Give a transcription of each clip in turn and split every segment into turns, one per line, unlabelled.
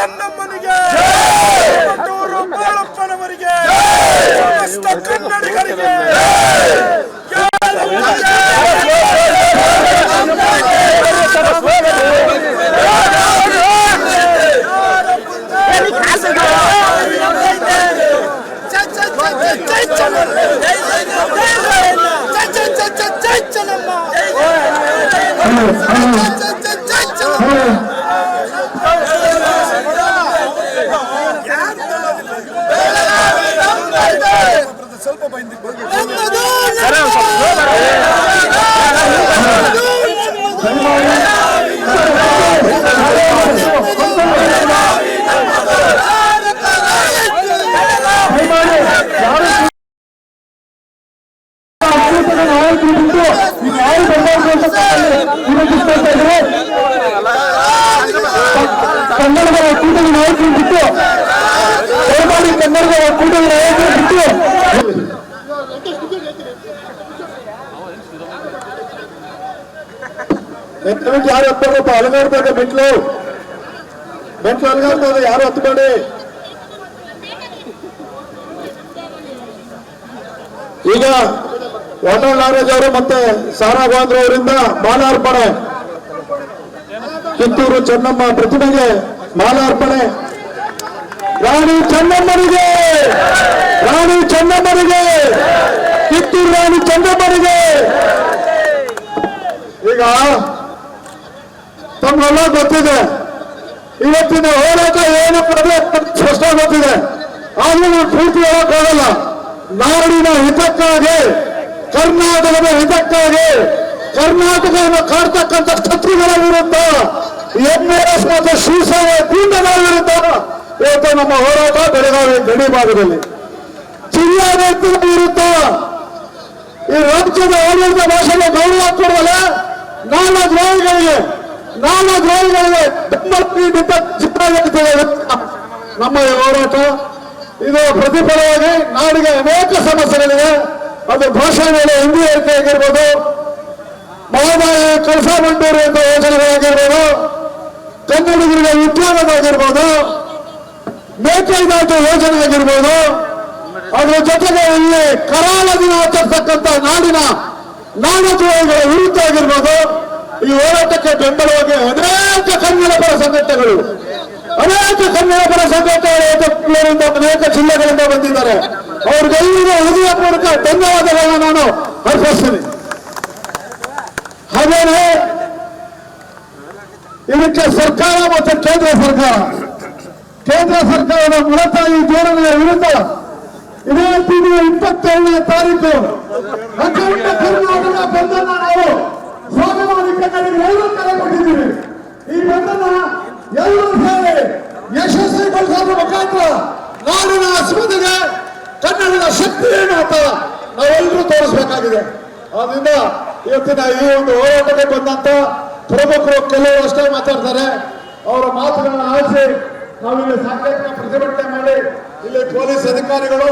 ಚೆನ್ನಮ್ಮನಿಗೆ ಮದ್ದೂರು ಬಾಳಪ್ಪನವರಿಗೆ ಸಮಸ್ತ ಕನ್ನಡಿಗರಿಗೆ Hello, hello. ಕನ್ನಡದ ಮೆಟ್ಲು ಯಾರು ಹತ್ತಬೇಕಪ್ಪ ಅಲಗಾಡ್ಬೇಕು ಮೆಟ್ಲು ಮೆಟ್ಲು ಅಲಗಾಡ್ತಾರೆ ಯಾರು ಹತ್ಬೇಡಿ ಈಗ ವಾಟರ್ ನಾರಾಜ್ ಅವರು ಮತ್ತೆ ಸಾರಾ ಗಾಂಧ್ರ ಅವರಿಂದ ಮಾಲಾರ್ಪಣೆ. ಕಿತ್ತೂರು ಚೆನ್ನಮ್ಮ ಪ್ರತಿಮೆಗೆ ಮಾಲಾರ್ಪಣೆ. ರಾಣಿ ಚೆನ್ನಮ್ಮನಿಗೆ! ರಾಣಿ ಚೆನ್ನಮ್ಮನಿಗೆ! ಕಿತ್ತೂರು ರಾಣಿ ಚೆನ್ನಮ್ಮನಿಗೆ! ಈಗ ತಮ್ಗೆಲ್ಲ ಗೊತ್ತಿದೆ ಇವತ್ತಿನ ಹೋರಾಟ ಏನು ಅನ್ನೋದು ಸ್ಪಷ್ಟ ಗೊತ್ತಿದೆ ಆದ್ರೂ ನಾವು ಪೂರ್ತಿ ಹೇಳಕ್ಕಾಗಲ್ಲ ನಾಡಿನ ಹಿತಕ್ಕಾಗಿ, ಕರ್ನಾಟಕದ ಹಿತಕ್ಕಾಗಿ, ಕರ್ನಾಟಕವನ್ನು ಕಾಡ್ತಕ್ಕಂಥ ಶತ್ರುಗಳ ವಿರುದ್ಧ ಎಂಎಸ್ ಮತ್ತು ಶಿವಸೇನೆ ಗೂಂಡಗಳ ವಿರುದ್ಧ ಇವತ್ತು ನಮ್ಮ ಹೋರಾಟ ಬೆಳಗಾವಿ ಗಡಿ ಭಾಗದಲ್ಲಿ. ಜಿಲ್ಲಾಡಳಿತದ ವಿರುದ್ಧ ಈ ರಾಜ್ಯದ ಆಡಳಿತ ಭಾಷೆಗೆ ಗೌರವ ಕೊಡುವಲ್ಲ ನಾನಾ ದ್ರೋಹಿಗಳಿಗೆ ನಾನಾ ದ್ರೋಹಿಗಳಿಗೆ ಬೆಂಬಲ ಜಿಲ್ಲಾಡಳಿತದ ನಮ್ಮ ಹೋರಾಟ ಇದು ಪ್ರತಿಫಲವಾಗಿ ನಾಡಿಗೆ ಅನೇಕ ಸಮಸ್ಯೆಗಳಿವೆ. ಅದು ಭಾಷೆ ಮೇಲೆ ಹಿಂದಿ ಏರಿಕೆ ಆಗಿರ್ಬೋದು ಮಹದಾಯಿ ಕಳಸ ಬಂಡೂರು ಎಂಬ ಯೋಜನೆಗಳಾಗಿರ್ಬೋದು ಕನ್ನಡಿಗರಿಗೆ ಉದ್ಯೋಗವಾಗಿರ್ಬೋದು ಮೇಕೆದಾಟು ಯೋಜನೆ ಆಗಿರ್ಬೋದು, ಅದರ ಜೊತೆಗೆ ಇಲ್ಲಿ ಕರಾಳ ದಿನ ಆಚರಿಸತಕ್ಕಂಥ ನಾಡಿನ ನಾಡದ್ರೋಹಿಗಳ ವಿರುದ್ಧ ಆಗಿರ್ಬೋದು. ಈ ಹೋರಾಟಕ್ಕೆ ಬೆಂಬಲವಾಗಿ ಅನೇಕ ಕನ್ನಡ ಪರ ಸಂಘಟನೆಗಳು ಅನೇಕ ಕನ್ನಡ ಪರ ಸಂಘಟನೆಗಳು ಏಕಪ್ಲರಿಂದ ಅನೇಕ ಜಿಲ್ಲೆಗಳಿಂದ ಬಂದಿದ್ದಾರೆ. ಅವ್ರಿಗೆಲ್ಲರಿಗೂ ಹೃದಯ ಮೂಲಕ ಧನ್ಯವಾದಗಳನ್ನ ನಾನು ಅರ್ಪಿಸ್ತೀನಿ. ಹಾಗೇನೆ ಇದಕ್ಕೆ ಸರ್ಕಾರ ಮತ್ತು ಕೇಂದ್ರ ಸರ್ಕಾರ. ಕೇಂದ್ರ ಸರ್ಕಾರದ ಮೂಲತಾಯಿ ಧೋರಣೆಯ ವಿರುದ್ಧ ಇದೇ ತಿಂಗಳ ಇಪ್ಪತ್ತೇಳನೇ ನಾಡಿನ ಅಸ್ಮಿತೆಗೆ ಕನ್ನಡದ ಶಕ್ತಿ ಏನು ಅಂತ ನಾವೆಲ್ಲರೂ ತೋರಿಸಬೇಕಾಗಿದೆ. ಆದ್ರಿಂದ ಇವತ್ತಿನ ಈ ಒಂದು ಹೋರಾಟಕ್ಕೆ ಬಂದಂತ ಪ್ರಮುಖರು ಕೆಲವರು ಅಷ್ಟೇ ಮಾತಾಡ್ತಾರೆ. ಅವರ ಮಾತುಗಳನ್ನು ಆಲಿಸಿ ನಾವಿಲ್ಲಿ ಸಾಂಕೇತಿಕ ಪ್ರತಿಭಟನೆ ಮಾಡಿ ಇಲ್ಲಿ ಪೊಲೀಸ್ ಅಧಿಕಾರಿಗಳು,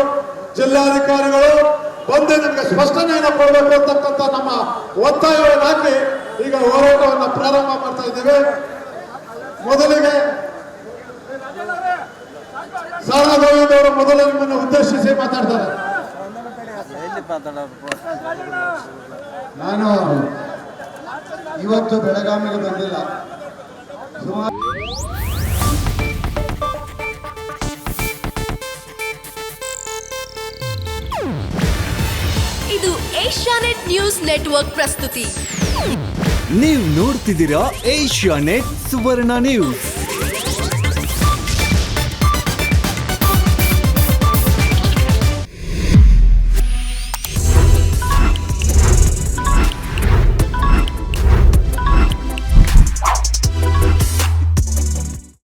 ಜಿಲ್ಲಾಧಿಕಾರಿಗಳು ಬಂದು ನಮಗೆ ಸ್ಪಷ್ಟನೆಯನ್ನು ಕೊಡಬೇಕು ಅಂತಕ್ಕಂಥ ನಮ್ಮ ಒತ್ತಾಯವನ್ನು ಹಾಕಿ ಈಗ ಹೋರಾಟವನ್ನು ಪ್ರಾರಂಭ ಮಾಡ್ತಾ ಇದ್ದೇವೆ. ಮೊದಲಿಗೆ ಸಾರಾ ಗೋವಿಂದ್ ಅವರು ಮೊದಲು ನಿಮ್ಮನ್ನು ಉದ್ದೇಶಿಸಿ ಮಾತಾಡ್ತಾರೆ.
ನಾನು ಇವತ್ತು ಬೆಳಗಾವಿಗೆ ಬಂದಿಲ್ಲ. ಸುಮಾರು
ಇದು ಏಷ್ಯಾನೆಟ್ ನ್ಯೂಸ್ ನೆಟ್ವರ್ಕ್ ಪ್ರಸ್ತುತಿ.
ನೀವು ನೋಡ್ತಿದ್ದೀರಾ ಏಷ್ಯಾನೆಟ್ ಸುವರ್ಣ ನ್ಯೂಸ್.